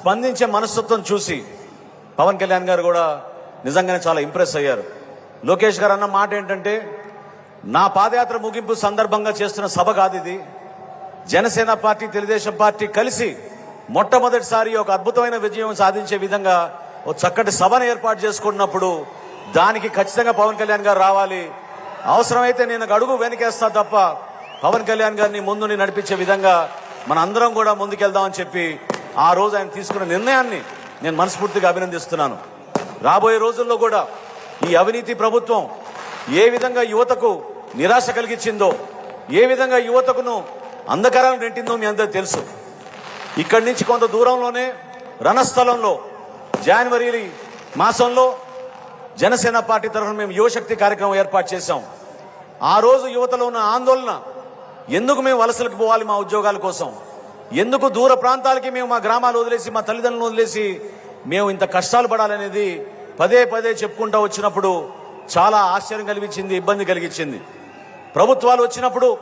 స్పందించే మనస్తత్వం చూసి పవన్ కళ్యాణ్ గారు కూడా నిజంగానే చాలా ఇంప్రెస్ అయ్యారు. లోకేష్ గారు అన్న మాట ఏంటంటే నా పాదయాత్ర ముగింపు సందర్భంగా చేస్తున్న సభ కాదు ఇది. జనసేన పార్టీ తెలుగుదేశం పార్టీ కలిసి మొట్టమొదటిసారి ఒక అద్భుతమైన విజయం సాధించే విధంగా ఒక చక్కటి సభను ఏర్పాటు చేసుకున్నప్పుడు దానికి ఖచ్చితంగా పవన్ కళ్యాణ్ గారు రావాలి. అవసరమైతే నేను అడుగు వెనకేస్తా తప్ప పవన్ కళ్యాణ్ గారిని ముందుని నడిపించే విధంగా మన అందరం కూడా ముందుకెళ్దామని చెప్పి ఆ రోజు ఆయన తీసుకున్న నిర్ణయాన్ని నేను మనస్ఫూర్తిగా అభినందిస్తున్నాను. రాబోయే రోజుల్లో కూడా ఈ అవినీతి ప్రభుత్వం ఏ విధంగా యువతకు నిరాశ కలిగించిందో ఏ విధంగా యువతకును అంధకారం నెట్టిందో మీ అందరూ తెలుసు. ఇక్కడి నుంచి కొంత దూరంలోనే రణస్థలంలో జనవరి మాసంలో జనసేన పార్టీ తరఫున మేము యువశక్తి కార్యక్రమం ఏర్పాటు చేశాం. ఆ రోజు యువతలో ఉన్న ఆందోళన ఎందుకు మేము వలసలకు పోవాలి మా ఉద్యోగాల కోసం? ఎందుకు దూర ప్రాంతాలకి మేము మా గ్రామాలు వదిలేసి మా తల్లిదండ్రులను వదిలేసి మేము ఇంత కష్టాలు పడాలనేది పదే పదే చెప్పుకుంటూ వచ్చినప్పుడు చాలా ఆశ్చర్యం కలిగించింది ఇబ్బంది కలిగించింది. ప్రభుత్వాలు వచ్చినప్పుడు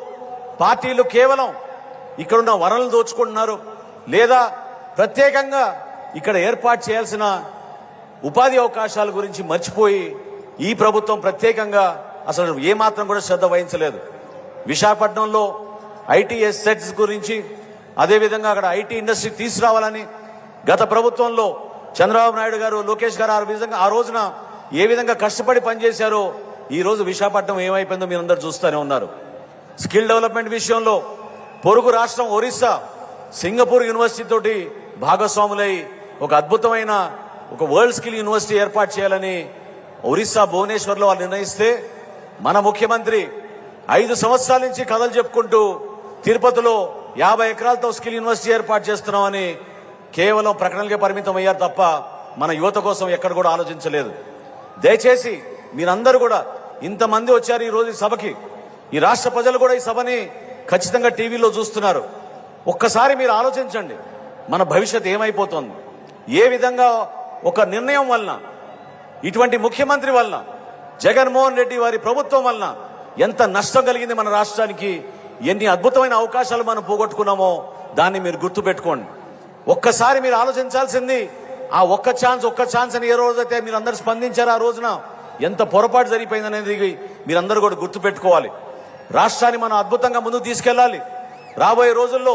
పార్టీలు కేవలం ఇక్కడున్న వరలను దోచుకుంటున్నారు. లేదా ప్రత్యేకంగా ఇక్కడ ఏర్పాటు చేయాల్సిన ఉపాధి అవకాశాల గురించి మర్చిపోయి ఈ ప్రభుత్వం ప్రత్యేకంగా అసలు ఏమాత్రం కూడా శ్రద్ధ వహించలేదు. విశాఖపట్నంలో ఐటీఎస్ సెట్స్ గురించి అదేవిధంగా అక్కడ ఐటీ ఇండస్ట్రీ తీసుకురావాలని గత ప్రభుత్వంలో చంద్రబాబు నాయుడు గారు లోకేష్ గారు ఆ విధంగా ఆ రోజున ఏ విధంగా కష్టపడి పనిచేశారో ఈ రోజు విశాఖపట్నం ఏమైపోయిందో మీరు అందరు చూస్తూనే ఉన్నారు. స్కిల్ డెవలప్మెంట్ విషయంలో పొరుగు రాష్ట్రం ఒరిస్సా సింగపూర్ యూనివర్సిటీ తోటి భాగస్వాములై ఒక అద్భుతమైన ఒక వరల్డ్ స్కిల్ యూనివర్సిటీ ఏర్పాటు చేయాలని ఒరిస్సా భువనేశ్వర్లో వాళ్ళు నిర్ణయిస్తే మన ముఖ్యమంత్రి ఐదు సంవత్సరాల నుంచి కథలు చెప్పుకుంటూ తిరుపతిలో యాభై ఎకరాలతో స్కిల్ యూనివర్సిటీ ఏర్పాటు చేస్తున్నామని కేవలం ప్రకటనలకే పరిమితం అయ్యారు తప్ప మన యువత కోసం ఎక్కడ కూడా ఆలోచించలేదు. దయచేసి మీరందరూ కూడా ఇంతమంది వచ్చారు ఈ రోజు ఈ సభకి. ఈ రాష్ట్ర ప్రజలు కూడా ఈ సభని ఖచ్చితంగా టీవీలో చూస్తున్నారు. ఒక్కసారి మీరు ఆలోచించండి మన భవిష్యత్ ఏమైపోతుంది? ఏ విధంగా ఒక నిర్ణయం వలన ఇటువంటి ముఖ్యమంత్రి వలన జగన్మోహన్ రెడ్డి వారి ప్రభుత్వం వలన ఎంత నష్టం కలిగింది మన రాష్ట్రానికి ఎన్ని అద్భుతమైన అవకాశాలు మనం పోగొట్టుకున్నామో దాన్ని మీరు గుర్తుపెట్టుకోండి. ఒక్కసారి మీరు ఆలోచించాల్సింది ఆ ఒక్క ఛాన్స్ ఒక్క ఛాన్స్ అని ఏ రోజైతే మీరు అందరు స్పందించారు ఆ రోజున ఎంత పొరపాటు జరిగిపోయిందనేది మీరందరూ కూడా గుర్తుపెట్టుకోవాలి. రాష్ట్రాన్ని మనం అద్భుతంగా ముందుకు తీసుకెళ్ళాలి. రాబోయే రోజుల్లో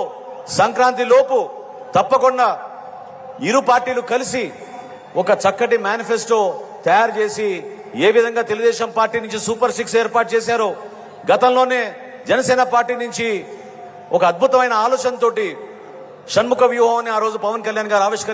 సంక్రాంతి లోపు తప్పకుండా ఇరు పార్టీలు కలిసి ఒక చక్కటి మేనిఫెస్టో తయారు చేసి ఏ విధంగా తెలుగుదేశం పార్టీ నుంచి సూపర్ సిక్స్ ఏర్పాటు చేశారో గతంలోనే జనసేన పార్టీ నుంచి ఒక అద్భుతమైన ఆలోచనతోటి షణ్ముఖ వ్యూహం అని ఆ రోజు పవన్ కళ్యాణ్ గారు ఆవిష్కరించి